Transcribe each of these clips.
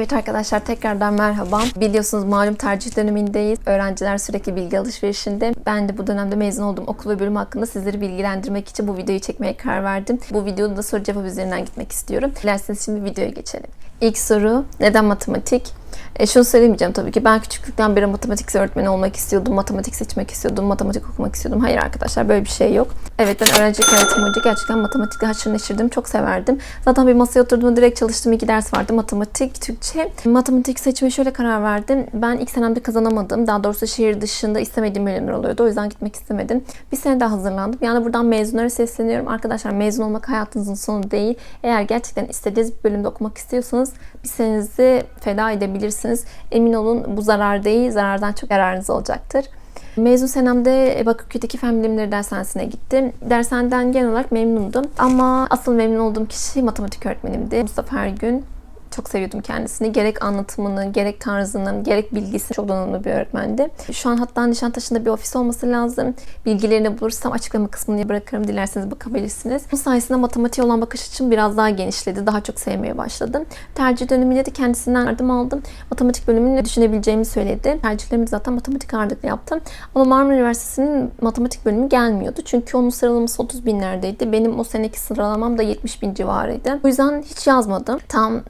Evet arkadaşlar tekrardan merhaba. Biliyorsunuz malum tercih dönemindeyiz. Öğrenciler sürekli bilgi alışverişinde. Ben de bu dönemde mezun olduğum okul ve bölüm hakkında sizleri bilgilendirmek için bu videoyu çekmeye karar verdim. Bu videoda da soru cevap üzerinden gitmek istiyorum. Dilerseniz şimdi videoya geçelim. İlk soru neden matematik? E, şunu söylemeyeceğim tabii ki. Ben küçüklükten beri matematik öğretmeni olmak istiyordum. Matematik seçmek istiyordum. Matematik okumak istiyordum. Hayır arkadaşlar böyle bir şey yok. Evet ben öğrencilik hayatım boyunca gerçekten matematikle haşır neşirdim. Çok severdim. Zaten bir masaya oturduğumda direkt çalıştığım iki ders vardı. Matematik, Türkçe. Matematik seçmeye şöyle karar verdim. Ben ilk senemde kazanamadım. Daha doğrusu şehir dışında istemediğim bölümler oluyordu. O yüzden gitmek istemedim. Bir sene daha hazırlandım. Yani buradan mezunlara sesleniyorum. Arkadaşlar mezun olmak hayatınızın sonu değil. Eğer gerçekten istediğiniz bir bölümde okumak istiyorsanız bir senenizi feda edebilirsiniz. Emin olun bu zarar değil, zarardan çok yararınız olacaktır. Mezun senemde Bakırköy'deki Fen Bilimleri Dershanesi'ne gittim. Dershaneden genel olarak memnundum. Ama asıl memnun olduğum kişi matematik öğretmenimdi. Mustafa Ergün. Çok seviyordum kendisini. Gerek anlatımını, gerek tarzını, gerek bilgisi çok donanımlı bir öğretmendi. Şu an hatta Nişantaşı'nda bir ofis olması lazım. Bilgilerini bulursam açıklama kısmını bırakırım. Dilerseniz bakabilirsiniz. Bu sayesinde matematiğe olan bakış açım biraz daha genişledi. Daha çok sevmeye başladım. Tercih döneminde de kendisinden yardım aldım. Matematik bölümünü düşünebileceğimi söyledi. Tercihlerimi zaten matematik ağırlıklı yaptım. Ama Marmara Üniversitesi'nin matematik bölümü gelmiyordu. Çünkü onun sıralaması 30 binlerdeydi. Benim o seneki sıralamam da 70 bin civarıydı. O yüzden hiç yazmadım. Tam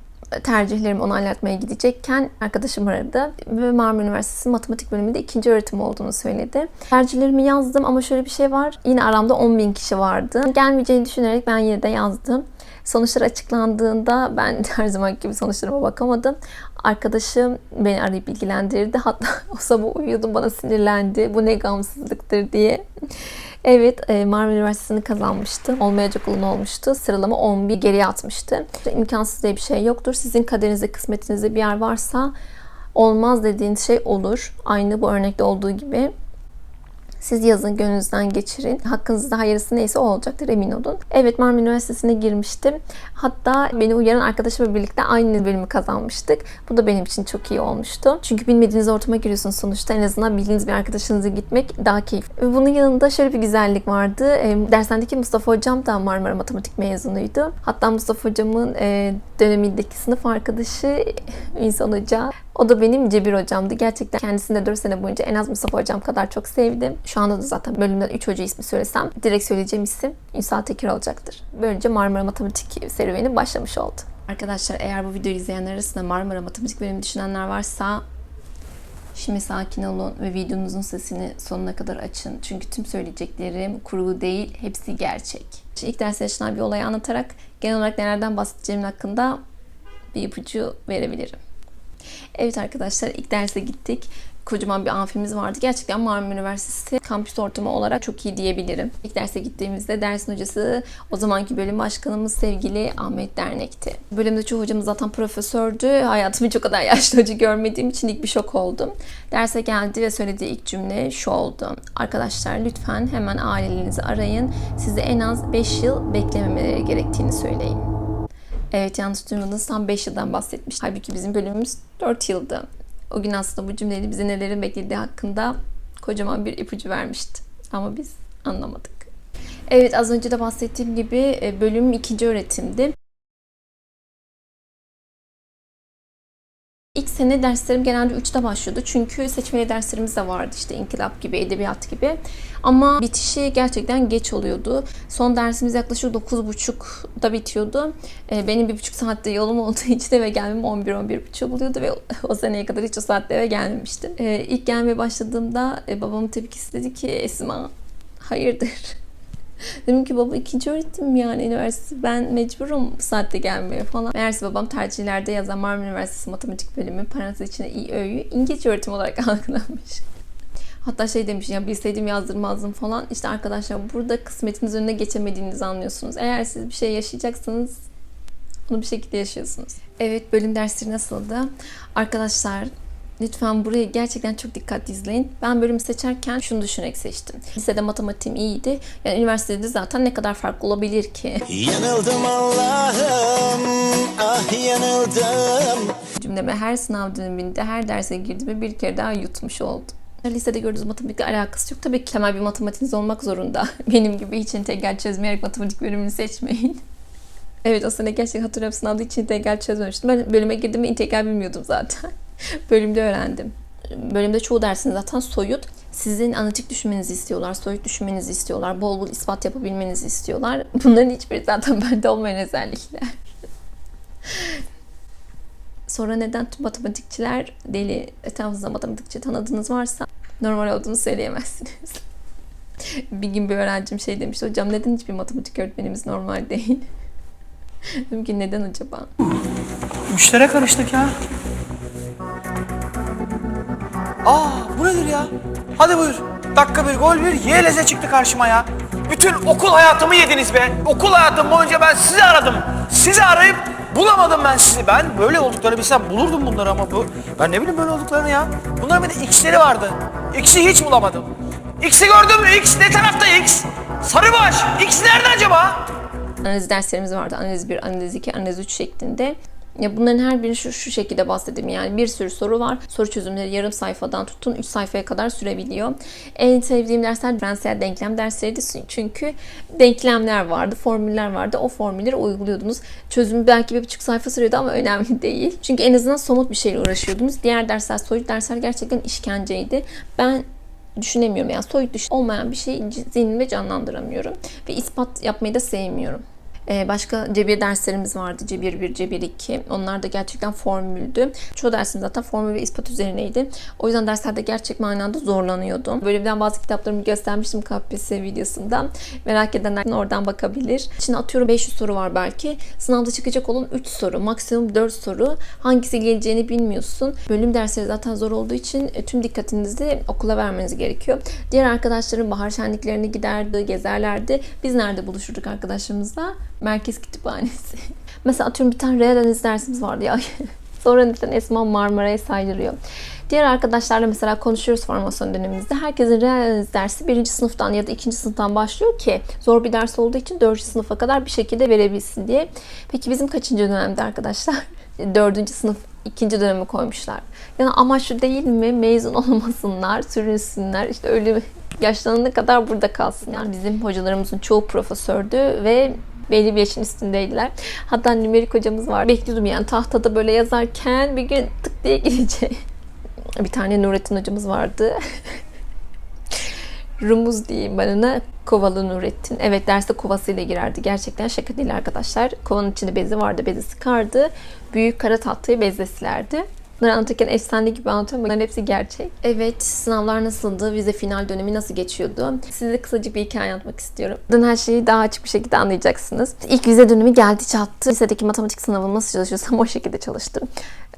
tercihlerimi onaylatmaya gidecekken arkadaşım aradı ve Marmara Üniversitesi matematik bölümünde ikinci öğretim olduğunu söyledi. Tercihlerimi yazdım ama şöyle bir şey var. Yine aramda 10 bin kişi vardı. Gelmeyeceğini düşünerek ben yine de yazdım. Sonuçlar açıklandığında ben her zaman gibi sonuçlarıma bakamadım. Arkadaşım beni arayıp bilgilendirdi. Hatta o sabah uyuyordum bana sinirlendi. Bu ne gamsızlıktır diye. Evet, e, Marmara Üniversitesi'ni kazanmıştı. Olmayacak olan olmuştu. Sıralama 11 geriye atmıştı. İmkansız diye bir şey yoktur. Sizin kaderinizde, kısmetinizde bir yer varsa olmaz dediğiniz şey olur. Aynı bu örnekte olduğu gibi. Siz yazın, gönlünüzden geçirin. Hakkınızda hayırlısı neyse o olacaktır emin olun. Evet Marmara Üniversitesi'ne girmiştim. Hatta beni uyaran arkadaşımla birlikte aynı bölümü kazanmıştık. Bu da benim için çok iyi olmuştu. Çünkü bilmediğiniz ortama giriyorsunuz sonuçta. En azından bildiğiniz bir arkadaşınızla gitmek daha keyifli. Bunun yanında şöyle bir güzellik vardı. E, dershanedeki Mustafa Hocam da Marmara Matematik mezunuydu. Hatta Mustafa Hocamın e, dönemindeki sınıf arkadaşı İnsan Hoca. O da benim Cebir hocamdı. Gerçekten kendisini de 4 sene boyunca en az Mustafa hocam kadar çok sevdim. Şu anda da zaten bölümden 3 hoca ismi söylesem direkt söyleyeceğim isim Ünsal Tekir olacaktır. Böylece Marmara Matematik serüveni başlamış oldu. Arkadaşlar eğer bu videoyu izleyenler arasında Marmara Matematik bölümü düşünenler varsa Şimdi sakin olun ve videonuzun sesini sonuna kadar açın. Çünkü tüm söyleyeceklerim kurgu değil, hepsi gerçek. Şimdi ilk derste yaşanan bir olayı anlatarak genel olarak nelerden bahsedeceğim hakkında bir ipucu verebilirim. Evet arkadaşlar ilk derse gittik. Kocaman bir amfimiz vardı. Gerçekten Marmara Üniversitesi kampüs ortamı olarak çok iyi diyebilirim. İlk derse gittiğimizde dersin hocası o zamanki bölüm başkanımız sevgili Ahmet Dernek'ti. Bölümde çoğu hocamız zaten profesördü. Hayatımı o kadar yaşlı hoca görmediğim için ilk bir şok oldum. Derse geldi ve söylediği ilk cümle şu oldu. Arkadaşlar lütfen hemen ailelerinizi arayın. Sizi en az 5 yıl beklememeleri gerektiğini söyleyin. Evet yanlış duymadınız tam 5 yıldan bahsetmiş. Halbuki bizim bölümümüz 4 yıldı. O gün aslında bu cümleyi bize nelerin beklediği hakkında kocaman bir ipucu vermişti. Ama biz anlamadık. Evet az önce de bahsettiğim gibi bölüm ikinci öğretimdi. İlk sene derslerim genelde 3'te başlıyordu. Çünkü seçmeli derslerimiz de vardı işte inkılap gibi, edebiyat gibi. Ama bitişi gerçekten geç oluyordu. Son dersimiz yaklaşık 9.30'da bitiyordu. Benim bir buçuk saatte yolum olduğu için eve gelmem 11-11.30 buluyordu ve o seneye kadar hiç o saatte eve gelmemiştim. İlk gelmeye başladığımda babamın tepkisi dedi ki Esma hayırdır? Dedim ki baba ikinci öğretim yani üniversite ben mecburum bu saatte gelmeye falan. Meğerse babam tercihlerde yazan Marmara Üniversitesi Matematik Bölümü parantez içinde İÖ'yü İngilizce öğretim olarak algılamış. Hatta şey demiş ya bilseydim yazdırmazdım falan. İşte arkadaşlar burada kısmetiniz önüne geçemediğinizi anlıyorsunuz. Eğer siz bir şey yaşayacaksanız bunu bir şekilde yaşıyorsunuz. Evet bölüm dersleri nasıldı? Arkadaşlar Lütfen burayı gerçekten çok dikkatli izleyin. Ben bölümü seçerken şunu düşünerek seçtim. Lisede matematiğim iyiydi. Yani üniversitede zaten ne kadar farklı olabilir ki? Yanıldım Allah'ım, ah yanıldım. Cümleme her sınav döneminde, her derse girdiğimde bir kere daha yutmuş oldum. Lisede gördüğünüz matematikle alakası yok. Tabii ki temel bir matematiğiniz olmak zorunda. Benim gibi hiç entegral çözmeyerek matematik bölümünü seçmeyin. Evet o sene gerçekten hatırlıyorum sınavda hiç integral çözmemiştim. Ben bölüme girdim ve integral bilmiyordum zaten. Bölümde öğrendim. Bölümde çoğu dersin zaten soyut. Sizin analitik düşünmenizi istiyorlar, soyut düşünmenizi istiyorlar, bol bol ispat yapabilmenizi istiyorlar. Bunların hiçbiri zaten bende olmayan özellikler. Sonra neden tüm matematikçiler deli, etrafınızda matematikçi tanıdığınız varsa normal olduğunu söyleyemezsiniz. bir gün bir öğrencim şey demişti, hocam neden hiçbir matematik öğretmenimiz normal değil? Dedim ki neden acaba? Müştere karıştık ya. Aa bu nedir ya? Hadi buyur. Dakika bir gol bir YLZ çıktı karşıma ya. Bütün okul hayatımı yediniz be. Okul hayatım boyunca ben sizi aradım. Sizi arayıp bulamadım ben sizi. Ben böyle olduklarını bilsem bulurdum bunları ama bu... Ben ne bileyim böyle olduklarını ya. Bunların bir de X'leri vardı. X'i hiç bulamadım. X'i gördün mü? X ne tarafta X? Sarıbaş. X nerede acaba? analiz derslerimiz vardı. Analiz 1, analiz 2, analiz 3 şeklinde. Ya bunların her birini şu, şu şekilde bahsedeyim. Yani bir sürü soru var. Soru çözümleri yarım sayfadan tutun 3 sayfaya kadar sürebiliyor. En sevdiğim dersler diferansiyel denklem dersleriydi. Çünkü denklemler vardı, formüller vardı. O formülleri uyguluyordunuz. Çözümü belki bir buçuk sayfa sürüyordu ama önemli değil. Çünkü en azından somut bir şeyle uğraşıyordunuz. Diğer dersler, soyut dersler gerçekten işkenceydi. Ben düşünemiyorum. Yani soyut düş olmayan bir şeyi zihnimde canlandıramıyorum. Ve ispat yapmayı da sevmiyorum. Ee, başka cebir derslerimiz vardı. Cebir 1, Cebir 2. Onlar da gerçekten formüldü. Çoğu dersim zaten formül ve ispat üzerineydi. O yüzden derslerde gerçek manada zorlanıyordum. Bölümden bazı kitaplarımı göstermiştim KPSS videosunda. Merak edenler oradan bakabilir. Şimdi atıyorum 500 soru var belki. Sınavda çıkacak olan 3 soru. Maksimum 4 soru. Hangisi geleceğini bilmiyorsun. Bölüm dersleri zaten zor olduğu için e, tüm dikkatinizi okula vermeniz gerekiyor. Diğer arkadaşlarım bahar şenliklerine giderdi, gezerlerdi. Biz nerede buluşurduk arkadaşlarımızla? Merkez Kütüphanesi. Mesela atıyorum bir tane reel analiz dersimiz vardı ya. Sonra neden Esma Marmara'ya saydırıyor. Diğer arkadaşlarla mesela konuşuyoruz formasyon dönemimizde. Herkesin reel dersi birinci sınıftan ya da ikinci sınıftan başlıyor ki zor bir ders olduğu için dördüncü sınıfa kadar bir şekilde verebilsin diye. Peki bizim kaçıncı dönemde arkadaşlar? Dördüncü sınıf ikinci dönemi koymuşlar. Yani amaç şu değil mi? Mezun olmasınlar, sürünsünler. İşte öyle yaşlanana kadar burada kalsınlar. Bizim hocalarımızın çoğu profesördü ve belli bir yaşın üstündeydiler. Hatta nümerik hocamız var. Bekliyordum yani tahtada böyle yazarken bir gün tık diye gelecek. Bir tane Nurettin hocamız vardı. Rumuz diyeyim ben ona. Kovalı Nurettin. Evet derste kovasıyla girerdi. Gerçekten şaka değil arkadaşlar. Kovanın içinde bezi vardı. Bezi sıkardı. Büyük kara tahtayı bezle silerdi. Bunları anlatırken efsane gibi anlatıyorum. Bunların hepsi gerçek. Evet sınavlar nasıldı? Vize final dönemi nasıl geçiyordu? Size kısacık bir hikaye anlatmak istiyorum. Buradan her şeyi daha açık bir şekilde anlayacaksınız. İlk vize dönemi geldi çattı. Lisedeki matematik sınavı nasıl çalışıyorsam o şekilde çalıştım.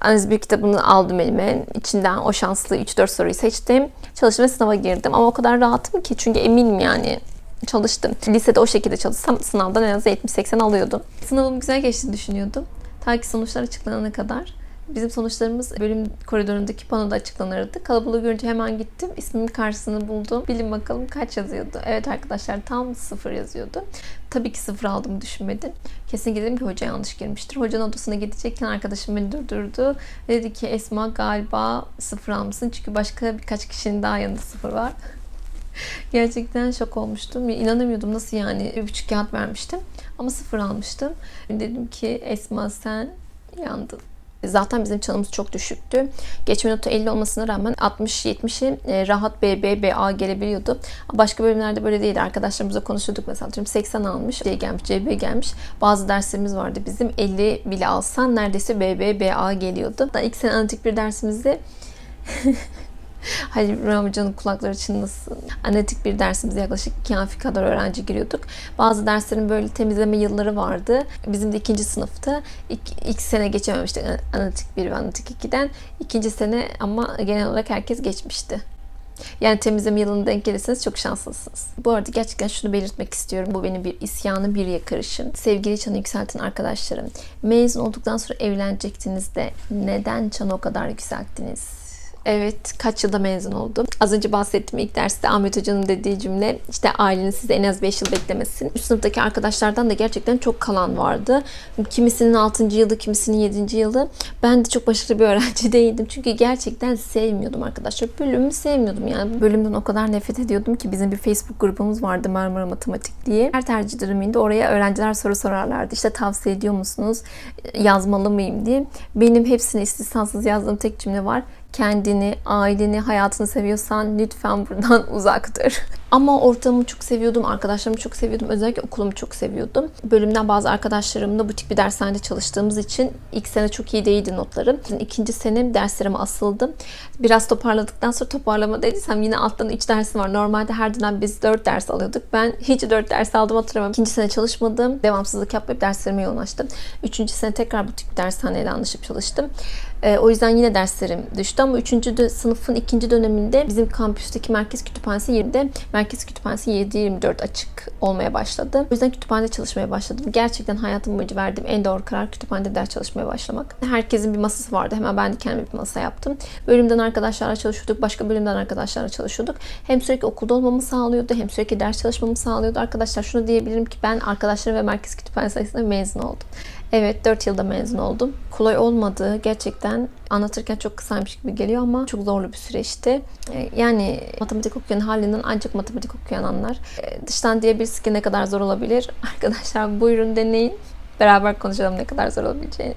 Analiz bir kitabını aldım elime. İçinden o şanslı 3-4 soruyu seçtim. Çalıştım ve sınava girdim. Ama o kadar rahatım ki çünkü eminim yani çalıştım. Lisede o şekilde çalışsam sınavdan en az 70-80 alıyordum. Sınavım güzel geçtiğini düşünüyordum. Ta ki sonuçlar açıklanana kadar. Bizim sonuçlarımız bölüm koridorundaki panoda açıklanırdı. Kalabalığı görünce hemen gittim. İsmimin karşısını buldum. Bilin bakalım kaç yazıyordu. Evet arkadaşlar tam sıfır yazıyordu. Tabii ki sıfır aldığımı düşünmedim. Kesin dedim ki hoca yanlış girmiştir. Hocanın odasına gidecekken arkadaşım beni durdurdu. Dedi ki Esma galiba sıfır almışsın. Çünkü başka birkaç kişinin daha yanında sıfır var. Gerçekten şok olmuştum. İnanamıyordum nasıl yani. Buçuk kağıt vermiştim. Ama sıfır almıştım. Dedim ki Esma sen yandın. Zaten bizim çanımız çok düşüktü. Geçme notu 50 olmasına rağmen 60-70'i e, rahat BB, BA gelebiliyordu. Başka bölümlerde böyle değildi. Arkadaşlarımızla konuşuyorduk mesela. Atıyorum 80 almış, C gelmiş, CB gelmiş. Bazı derslerimiz vardı. Bizim 50 bile alsan neredeyse BB, BA geliyordu. İlk sene analitik bir dersimizde Halil İbrahim Hoca'nın kulakları çınlasın. Analitik bir dersimize yaklaşık iki amfi kadar öğrenci giriyorduk. Bazı derslerin böyle temizleme yılları vardı. Bizim de ikinci sınıfta. İlk, ilk sene geçememiştik analitik 1 ve analitik 2'den. İkinci sene ama genel olarak herkes geçmişti. Yani temizleme yılına denk gelirseniz çok şanslısınız. Bu arada gerçekten şunu belirtmek istiyorum. Bu benim bir isyanı bir yakarışım. Sevgili çanı yükseltin arkadaşlarım. Mezun olduktan sonra evlenecektiniz de neden çanı o kadar yükselttiniz? Evet, kaç yılda mezun oldum? Az önce bahsettiğim ilk derste Ahmet Hoca'nın dediği cümle işte ailenin sizi en az 5 yıl beklemesin. Üst sınıftaki arkadaşlardan da gerçekten çok kalan vardı. Kimisinin 6. yılı, kimisinin 7. yılı. Ben de çok başarılı bir öğrenci değildim. Çünkü gerçekten sevmiyordum arkadaşlar. Bölümü sevmiyordum yani. Bölümden o kadar nefret ediyordum ki bizim bir Facebook grubumuz vardı Marmara Matematik diye. Her tercih döneminde oraya öğrenciler soru sorarlardı. İşte tavsiye ediyor musunuz? Yazmalı mıyım diye. Benim hepsini istisnasız yazdığım tek cümle var kendini, aileni, hayatını seviyorsan lütfen buradan uzak dur. Ama ortamımı çok seviyordum, arkadaşlarımı çok seviyordum. Özellikle okulumu çok seviyordum. Bölümden bazı arkadaşlarımla butik bir dershanede çalıştığımız için ilk sene çok iyi değildi notlarım. İkinci sene derslerime asıldım. Biraz toparladıktan sonra toparlama dediysem yine alttan 3 dersim var. Normalde her dönem biz 4 ders alıyorduk. Ben hiç 4 ders aldım hatırlamam. İkinci sene çalışmadım. Devamsızlık yapmayıp derslerime yoğunlaştım. Üçüncü sene tekrar butik bir dershaneyle anlaşıp çalıştım. Ee, o yüzden yine derslerim düştü ama 3. dö- sınıfın ikinci döneminde bizim kampüsteki merkez kütüphanesi 20'de merkez kütüphanesi 7-24 açık olmaya başladı. O yüzden kütüphanede çalışmaya başladım. Gerçekten hayatım boyunca verdiğim en doğru karar kütüphanede ders çalışmaya başlamak. Herkesin bir masası vardı. Hemen ben de kendime bir masa yaptım. Bölümden arkadaşlarla çalışıyorduk. Başka bölümden arkadaşlarla çalışıyorduk. Hem sürekli okulda olmamı sağlıyordu hem sürekli ders çalışmamı sağlıyordu. Arkadaşlar şunu diyebilirim ki ben arkadaşlarım ve merkez kütüphanesi sayesinde mezun oldum. Evet 4 yılda mezun oldum. Kolay olmadı. Gerçekten anlatırken çok kısaymış gibi geliyor ama çok zorlu bir süreçti. Ee, Yani matematik okuyan halinden ancak matematik okuyan anlar. Ee, Dıştan diyebiliriz ki ne kadar zor olabilir. Arkadaşlar buyurun deneyin. Beraber konuşalım ne kadar zor olabileceğini.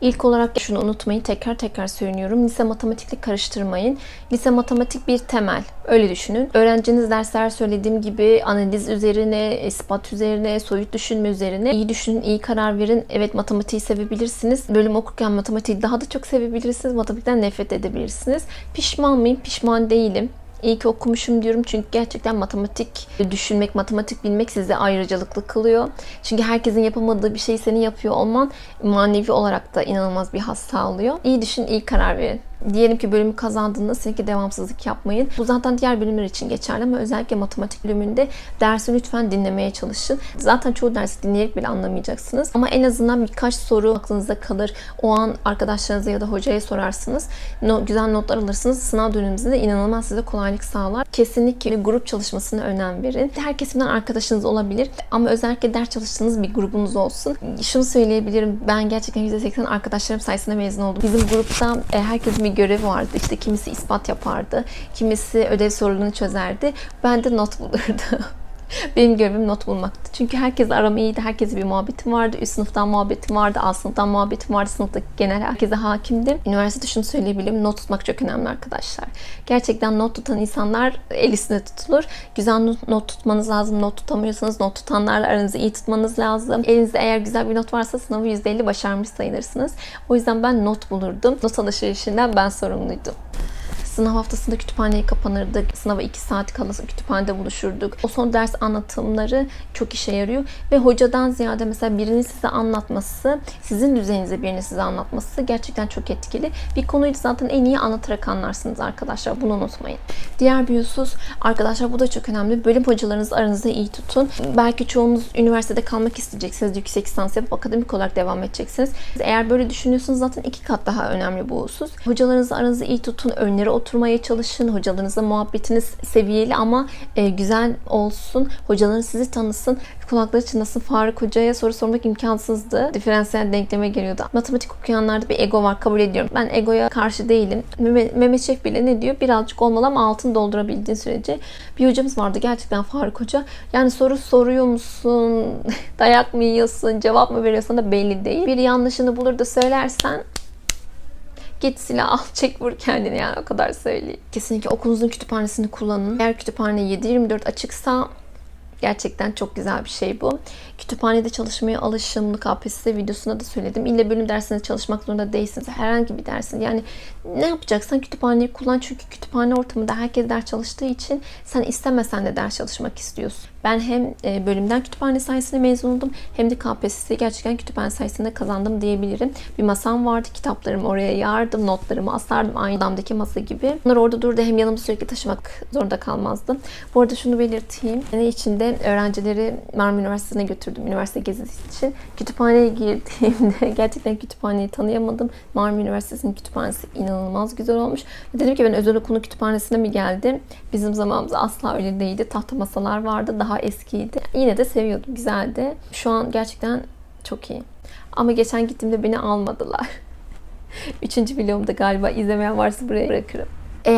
İlk olarak şunu unutmayın, tekrar tekrar söylüyorum. Lise matematikle karıştırmayın. Lise matematik bir temel. Öyle düşünün. Öğrenciniz dersler söylediğim gibi analiz üzerine, ispat üzerine, soyut düşünme üzerine iyi düşünün, iyi karar verin. Evet matematiği sevebilirsiniz. Bölüm okurken matematiği daha da çok sevebilirsiniz. Matematikten nefret edebilirsiniz. Pişman mıyım? Pişman değilim. İyi ki okumuşum diyorum çünkü gerçekten matematik düşünmek, matematik bilmek sizi ayrıcalıklı kılıyor. Çünkü herkesin yapamadığı bir şeyi senin yapıyor olman manevi olarak da inanılmaz bir haz sağlıyor. İyi düşün, iyi karar verin. Diyelim ki bölümü kazandığında seninki devamsızlık yapmayın. Bu zaten diğer bölümler için geçerli ama özellikle matematik bölümünde dersi lütfen dinlemeye çalışın. Zaten çoğu dersi dinleyerek bile anlamayacaksınız. Ama en azından birkaç soru aklınızda kalır. O an arkadaşlarınıza ya da hocaya sorarsınız. No, güzel notlar alırsınız. Sınav döneminizde de inanılmaz size kolaylık sağlar. Kesinlikle grup çalışmasına önem verin. Her kesimden arkadaşınız olabilir ama özellikle ders çalıştığınız bir grubunuz olsun. Şunu söyleyebilirim. Ben gerçekten %80 arkadaşlarım sayesinde mezun oldum. Bizim grupta e, herkesin bir görevi vardı. İşte kimisi ispat yapardı, kimisi ödev sorularını çözerdi. Ben de not bulurdum. Benim görevim not bulmaktı. Çünkü herkes aram iyiydi. Herkese bir muhabbetim vardı. Üst sınıftan muhabbetim vardı. Alt sınıftan muhabbetim vardı. Sınıftaki genel herkese hakimdim. Üniversitede şunu söyleyebilirim. Not tutmak çok önemli arkadaşlar. Gerçekten not tutan insanlar el üstüne tutulur. Güzel not tutmanız lazım. Not tutamıyorsanız not tutanlarla aranızı iyi tutmanız lazım. Elinizde eğer güzel bir not varsa sınavı %50 başarmış sayılırsınız. O yüzden ben not bulurdum. Not alışverişinden ben sorumluydum. Sınav haftasında kütüphaneye kapanırdık. Sınava 2 saat kala kütüphanede buluşurduk. O son ders anlatımları çok işe yarıyor. Ve hocadan ziyade mesela birinin size anlatması, sizin düzeyinize birinin size anlatması gerçekten çok etkili. Bir konuyu zaten en iyi anlatarak anlarsınız arkadaşlar. Bunu unutmayın. Diğer bir husus, arkadaşlar bu da çok önemli. Bölüm hocalarınızı aranızda iyi tutun. Belki çoğunuz üniversitede kalmak isteyeceksiniz. Yüksek lisans yapıp akademik olarak devam edeceksiniz. Eğer böyle düşünüyorsanız zaten iki kat daha önemli bu husus. Hocalarınızı aranızda iyi tutun. Önleri oturmaya çalışın. Hocalarınızla muhabbetiniz seviyeli ama e, güzel olsun. Hocalarınız sizi tanısın. Kulakları çınlasın. Faruk Hoca'ya soru sormak imkansızdı. Diferansiyel denkleme geliyordu. Matematik okuyanlarda bir ego var. Kabul ediyorum. Ben egoya karşı değilim. Mehmet, Şef bile ne diyor? Birazcık olmalı ama altını doldurabildiğin sürece. Bir hocamız vardı gerçekten Faruk Hoca. Yani soru soruyor musun? Dayak mı yiyorsun? Cevap mı veriyorsun da belli değil. Bir yanlışını bulur da söylersen Git silah al çek vur kendini yani o kadar söyleyeyim. Kesinlikle okulunuzun kütüphanesini kullanın. Eğer kütüphane 7-24 açıksa Gerçekten çok güzel bir şey bu. Kütüphanede çalışmaya alışın. KPSS videosunda da söyledim. İlle bölüm dersinde çalışmak zorunda değilsiniz. Herhangi bir dersin. Yani ne yapacaksan kütüphaneyi kullan. Çünkü kütüphane ortamında herkes ders çalıştığı için sen istemesen de ders çalışmak istiyorsun. Ben hem e, bölümden kütüphane sayesinde mezun oldum hem de KPSS'yi gerçekten kütüphane sayesinde kazandım diyebilirim. Bir masam vardı. Kitaplarımı oraya yardım, notlarımı asardım aynı damdaki masa gibi. Bunlar orada durdu. Hem yanımda sürekli taşımak zorunda kalmazdım. Bu arada şunu belirteyim. Ne içinde de öğrencileri Marmara Üniversitesi'ne götürdüm üniversite gezisi için. Kütüphaneye girdiğimde gerçekten kütüphaneyi tanıyamadım. Marmara Üniversitesi'nin kütüphanesi inanılmaz güzel olmuş. Dedim ki ben özel okulun kütüphanesine mi geldim? Bizim zamanımızda asla öyle değildi. Tahta masalar vardı, daha eskiydi. Yine de seviyordum, güzeldi. Şu an gerçekten çok iyi. Ama geçen gittiğimde beni almadılar. Üçüncü vlogumda galiba izlemeyen varsa buraya bırakırım.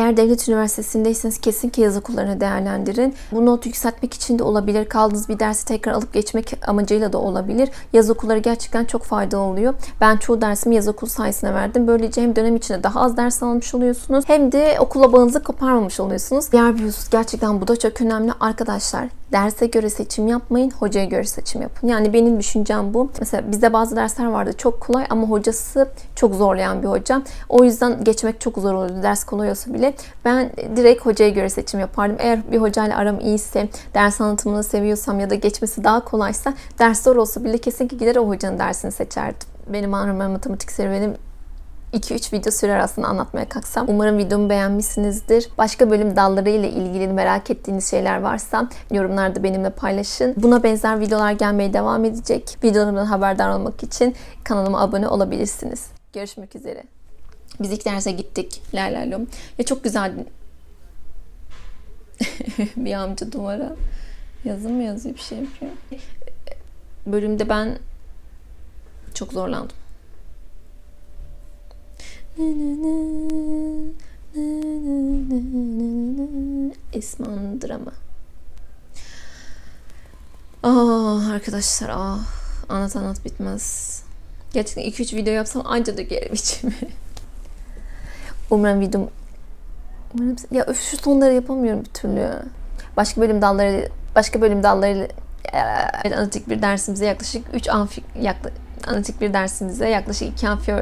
Eğer devlet üniversitesindeyseniz kesin ki yaz okullarını değerlendirin. Bu notu yükseltmek için de olabilir. Kaldığınız bir dersi tekrar alıp geçmek amacıyla da olabilir. Yaz okulları gerçekten çok faydalı oluyor. Ben çoğu dersimi yaz okulu sayesinde verdim. Böylece hem dönem içinde daha az ders almış oluyorsunuz hem de okula bağınızı koparmamış oluyorsunuz. Diğer bir husus gerçekten bu da çok önemli. Arkadaşlar derse göre seçim yapmayın, hocaya göre seçim yapın. Yani benim düşüncem bu. Mesela bizde bazı dersler vardı çok kolay ama hocası çok zorlayan bir hoca. O yüzden geçmek çok zor oluyordu ders kolay olsa bile. Ben direkt hocaya göre seçim yapardım. Eğer bir hocayla aram iyiyse, ders anlatımını seviyorsam ya da geçmesi daha kolaysa ders zor olsa bile kesinlikle gider o hocanın dersini seçerdim. Benim Marmara Matematik serüvenim 2-3 video sürer aslında anlatmaya kalksam. Umarım videomu beğenmişsinizdir. Başka bölüm dalları ile ilgili merak ettiğiniz şeyler varsa yorumlarda benimle paylaşın. Buna benzer videolar gelmeye devam edecek. Videolarımdan haberdar olmak için kanalıma abone olabilirsiniz. Görüşmek üzere. Biz ilk derse gittik. La la lom. Ve çok güzeldi. bir amca duvara yazım mı yazıyor bir şey yapıyor. Bölümde ben çok zorlandım. Esman drama. Ah arkadaşlar ah anlat anlat bitmez. Gerçekten 2-3 video yapsam anca dökerim içimi. Umarım videom Umarım ya öf, şu sonları yapamıyorum bir türlü. Başka bölüm dalları başka bölüm dalları analitik bir dersimize yaklaşık 3 amfi yakla, analitik bir dersimize yaklaşık 2 amfi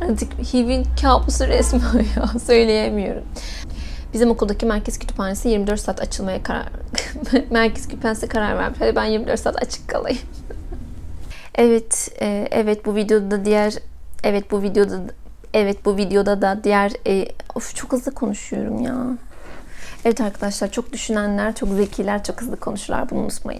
Analitik HIV'in kabusu resmi ya söyleyemiyorum. Bizim okuldaki merkez kütüphanesi 24 saat açılmaya karar merkez kütüphanesi karar vermiş. Hadi ben 24 saat açık kalayım. evet, e, evet bu videoda diğer evet bu videoda evet bu videoda da diğer e, of çok hızlı konuşuyorum ya. Evet arkadaşlar çok düşünenler, çok zekiler çok hızlı konuşurlar bunu unutmayın.